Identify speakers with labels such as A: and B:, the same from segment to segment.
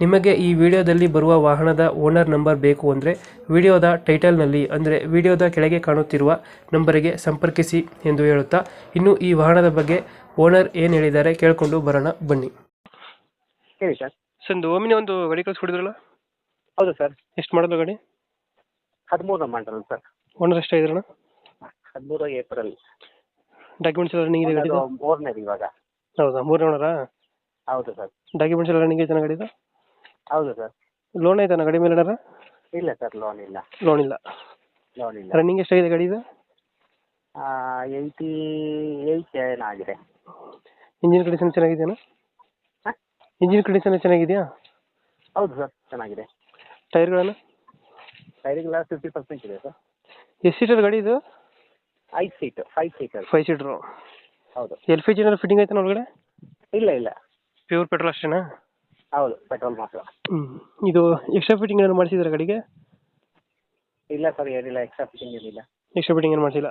A: ನಿಮಗೆ ಈ ವಿಡಿಯೋದಲ್ಲಿ ಬರುವ ವಾಹನದ ಓನರ್ ನಂಬರ್ ಬೇಕು ಅಂದರೆ ವಿಡಿಯೋದ ಟೈಟಲ್ನಲ್ಲಿ ಅಂದರೆ ವಿಡಿಯೋದ ಕೆಳಗೆ ಕಾಣುತ್ತಿರುವ ನಂಬರಿಗೆ ಸಂಪರ್ಕಿಸಿ ಎಂದು ಹೇಳುತ್ತಾ ಇನ್ನು ಈ ವಾಹನದ ಬಗ್ಗೆ ಓನರ್ ಏನು ಹೇಳಿದ್ದಾರೆ ಕೇಳಿಕೊಂಡು ಬರೋಣ ಬನ್ನಿ.
B: ಹೇಳಿ ಸರ್.
A: ಒಂದು ಓಮಿನಿ ಒಂದು ಗಾಡಿ ಕಳಿಸ್ಕೊಡಿದ್ರಲ್ಲ
B: ಹೌದು ಸರ್.
A: ಎಷ್ಟು ಮಾಡೋದು ಗಾಡಿ?
B: ಹದಿಮೂರು ಮಾಡಲ್ ಸರ್.
A: ಓನರ್ ಎಷ್ಟಾಗಿದ್ರಣ
B: ಹದಿಮೂರು ಏಪ್ರಿಲ್.
A: ಡಾಕ್ಯುಮೆಂಟ್ಸ್ ಎಲ್ಲ ರನ್ನಿಂಗ್ ಇದೆ
B: ಮೂರನೇದು ಇವಾಗ.
A: ಹೌದಾ ಮೂರನೇ ಓನರಾ?
B: ಹೌದು ಸರ್.
A: ಡಾಕ್ಯುಮೆಂಟ್ಸ್ ಎಲ್ಲ ರನ್ನಿಂಗ್ ಚೆನ್ನಾಗಿದೆ ಗಾಡಿದು?
B: ಹೌದು ಸರ್.
A: ಲೋನ್ ಐತಾನ ಗಾಡಿ ಮೇಲೆ ಏನಾರ?
B: ಇಲ್ಲ ಸರ್ ಲೋನ್ ಇಲ್ಲ.
A: ಲೋನ್ ಇಲ್ಲ.
B: ಲೋನ್ ಇಲ್ಲ.
A: ರನ್ನಿಂಗ್ ಎಷ್ಟಾಗಿದೆ ಗಾಡಿದು
B: ಏಯ್ಟಿ ಏಯ್ಟ್ ಆಗಿದೆ.
A: ಇಂಜಿನ್ ಕಂಡೀಷನ್ ಚೆನ್ನಾಗಿದೆಯಾ
B: ಹಾಂ?
A: ಇಂಜಿನ್ ಕಂಡೀಷನ್ ಚೆನ್ನಾಗಿದೆಯಾ?
B: ಹೌದು ಸರ್ ಚೆನ್ನಾಗಿದೆ.
A: ಟೈರ್ಗಳನ್ನು
B: ಗ್ಲಾಸ್ ಫಿಫ್ಟಿ ಪರ್ಸೆಂಟ್ ಇದೆ ಸರ್.
A: ಎಷ್ಟು ಸೀಟರ್ ಗಾಡಿ ಇದು?
B: ಐದು seat five seater
A: five seater
B: ಹೌದು.
A: ಎಲ್ ಪಿ ಜಿ ಫಿಟ್ಟಿಂಗ್ ಐತೆ ಒಳಗಡೆ?
B: ಇಲ್ಲ ಇಲ್ಲ.
A: ಪ್ಯೂರ್ ಪೆಟ್ರೋಲ್ ಅಷ್ಟೇನಾ?
B: ಹೌದು ಪೆಟ್ರೋಲ್ ಮಾತ್ರ
A: ಹ್ಞೂ ಇದು ಎಕ್ಸ್ಟ್ರಾ ಫಿಟ್ಟಿಂಗ್ ಏನಾದ್ರು ಮಾಡಿಸಿದ್ರೆ ಗಾಡಿಗೆ?
B: ಇಲ್ಲ ಸರ್ ಏನಿಲ್ಲ ಎಕ್ಸ್ಟ್ರಾ ಫಿಟ್ಟಿಂಗ್ ಏನಿಲ್ಲ.
A: ಎಕ್ಸ್ಟ್ರಾ ಫಿಟ್ಟಿಂಗ್ ಏನು ಮಾಡಿಸಿಲ್ಲ?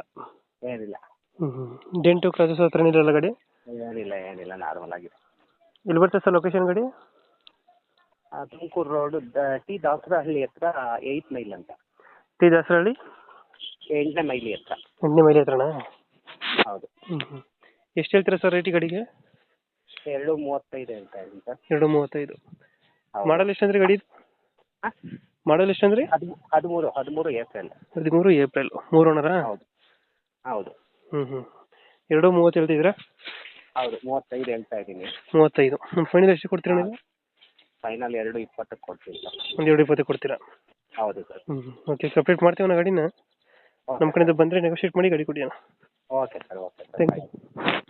B: ಏನಿಲ್ಲ.
A: ಹ್ಞೂ ಹ್ಞೂ ಡೆಂಟು ಕ್ರಾಸಸ್ ಹತ್ರ ಏನಿರಲ್ಲ ಗಾಡಿ?
B: ಏನಿಲ್ಲ ಏನಿಲ್ಲ ನಾರ್ಮಲ್ ಆಗಿದೆ.
A: ಎಲ್ಲಿ ಬರ್ತದೆ ಸರ್ ಲೊಕೇಶನ್ ಗಾಡಿ?
B: ಆ, ತುಮಕೂರು ರೋಡ್ ಟಿ ದಾಸರಹಳ್ಳಿ ಹತ್ರ ಏಯ್ಟ್ ಮೈಲ್ ಅಂತ.
A: ಟಿ ದಾಸರಹಳ್ಳಿ?
B: ಎಂಟನೇ ಮೈಲಿ ಹತ್ರ.
A: ಎಂಟನೇ ಮೈಲಿ ಹತ್ರನಾ?
B: ಹೌದು.
A: ಹ್ಞೂ ಹ್ಞೂ ಎಷ್ಟು ಹೇಳ್ತೀರಾ ಸರ್ ರೇಟಿ ಗಾಡಿಗೆ?
B: ಎರಡು ಮೂವತ್ತೈದು ಹೇಳ್ತಾ ಇದ್ದೀನಿ ಸರ್.
A: ಎರಡು ಮೂವತ್ತೈದು.
B: ಹೌದು.
A: ಮಾಡಲ್ ಎಷ್ಟಂದ್ರೆ ಗಾಡಿ?
B: ಮಾಡೆಲ್
A: ಮಾಡಲ್ ಎಷ್ಟಂದ್ರೆ?
B: ಹದಿಮೂ ಹದಿಮೂರು ಹದಿಮೂರು ಏಪ್ರಿಲ್.
A: ಹದಿಮೂರು ಏಪ್ರಿಲ್. ಮೂರು ಓನರಾ?
B: ಹೌದು. ಹೌದು.
A: ಹ್ಞೂ ಹ್ಞೂ ಎರಡು ಮೂವತ್ತು ಹೇಳ್ತಿದ್ದೀರಾ
B: ಹೌದು ಮೂವತ್ತೈದು ಹೇಳ್ತಾ ಇದ್ದೀನಿ.
A: ಮೂವತ್ತೈದು. ಒಂದು ಫೈನಲ್ ಎಷ್ಟು ಕೊಡ್ತೀರಾ ನೀವು?
B: ಫೈನಲ್ ಎರಡು ಇಪ್ಪತ್ತಕ್ಕೆ ಕೊಡ್ತೀನಿ ಸರ್
A: ಒಂದು ಎರಡು ಇಪ್ಪತ್ತು ಕೊಡ್ತೀರಾ?
B: ಹೌದು ಸರ್.
A: ಹ್ಞೂ ಓಕೆ ಸಪ್ರೇಟ್ ಮಾಡ್ತೀವಿ ನಾ ಗಾಡಿನ. ನಮ್ಮ ಕಡೆಯಿಂದ ಬಂದರೆ ನೆಗೋಷಿಯೇಟ್ ಮಾಡಿ ಗಾಡಿ ಕೊಡಿ ಅಣ್ಣ.
B: Okay sir okay sir.
A: Thank you